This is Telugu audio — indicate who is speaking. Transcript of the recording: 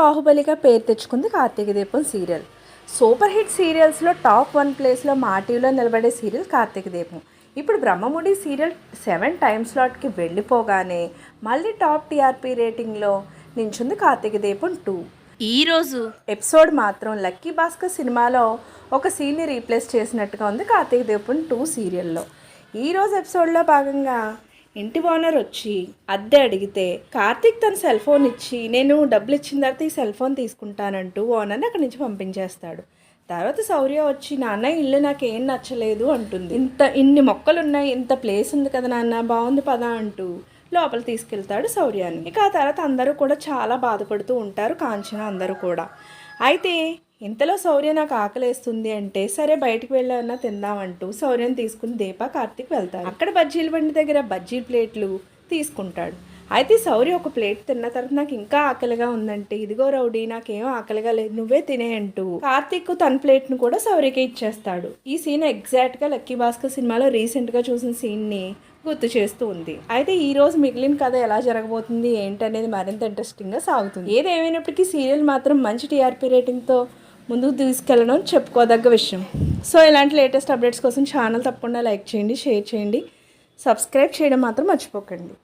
Speaker 1: బాహుబలిగా పేరు తెచ్చుకుంది Karthika Deepam serial. Super hit సీరియల్స్లో టాప్ వన్ ప్లేస్లో మా టీవీలో నిలబడే సీరియల్ కార్తీక దీపం. ఇప్పుడు బ్రహ్మముడి సీరియల్ సెవెన్ టైమ్ స్లాట్కి వెళ్ళిపోగానే మళ్ళీ టాప్ టీఆర్పీ రేటింగ్లో నించుంది కార్తీక దీపం టూ.
Speaker 2: ఈరోజు
Speaker 1: ఎపిసోడ్ మాత్రం లక్కీ భాస్కర్ సినిమాలో ఒక సీన్ని రీప్లేస్ చేసినట్టుగా ఉంది కార్తీక దీపం టూ సీరియల్లో. ఈరోజు ఎపిసోడ్లో భాగంగా ఇంటి ఓనర్ వచ్చి అద్దె అడిగితే కార్తీక్ తన సెల్ ఫోన్ ఇచ్చి నేను డబ్బులు ఇచ్చిన తర్వాత ఈ సెల్ ఫోన్ తీసుకుంటానంటూ ఓనర్ని అక్కడి నుంచి పంపించేస్తాడు. తర్వాత శౌర్య వచ్చి నాన్న ఇల్లు నాకు ఏం నచ్చలేదు అంటుంది. ఇంత ఇన్ని మొక్కలు ఉన్నాయి ఇంత ప్లేస్ ఉంది కదా నాన్న బాగుంది పదా అంటూ లోపల తీసుకెళ్తాడు శౌర్యాన్ని ఇక ఆ తర్వాత అందరూ కూడా చాలా బాధపడుతూ ఉంటారు కాంచన అందరూ కూడా. అయితే ఇంతలో శౌర్య నాకు ఆకలేస్తుంది అంటే సరే బయటకు వెళ్ళాలన్నా తిందామంటూ శౌర్యం తీసుకుని దీప కార్తీక్ వెళ్తారు. అక్కడ బజ్జీల బండి దగ్గర బజ్జీ ప్లేట్లు తీసుకుంటాడు. అయితే శౌర్య ఒక ప్లేట్ తిన్న తర్వాత నాకు ఇంకా ఆకలిగా ఉందంటే ఇదిగో రౌడీ నాకేం ఆకలిగా లేదు నువ్వే తినే అంటూ కార్తీక్ తన ప్లేట్ను కూడా శౌర్యకే ఇచ్చేస్తాడు. ఈ సీన్ ఎగ్జాక్ట్గా లక్కీ భాస్కర్ సినిమాలో రీసెంట్గా చూసిన సీన్ని గుర్తు చేస్తూ ఉంది. అయితే ఈ రోజు మిగిలిన కథ ఎలా జరగబోతుంది ఏంటనేది మరింత ఇంట్రెస్టింగ్గా సాగుతుంది. ఏదేమైనప్పటికీ సీరియల్ మాత్రం మంచి టీఆర్పీ రేటింగ్తో ముందుకు తీసుకెళ్ళడం చెప్పుకోదగ్గ విషయం. సో ఇలాంటి లేటెస్ట్ అప్డేట్స్ కోసం ఛానల్ తప్పకుండా లైక్ చేయండి షేర్ చేయండి. సబ్స్క్రైబ్ చేయడం మాత్రం మర్చిపోకండి.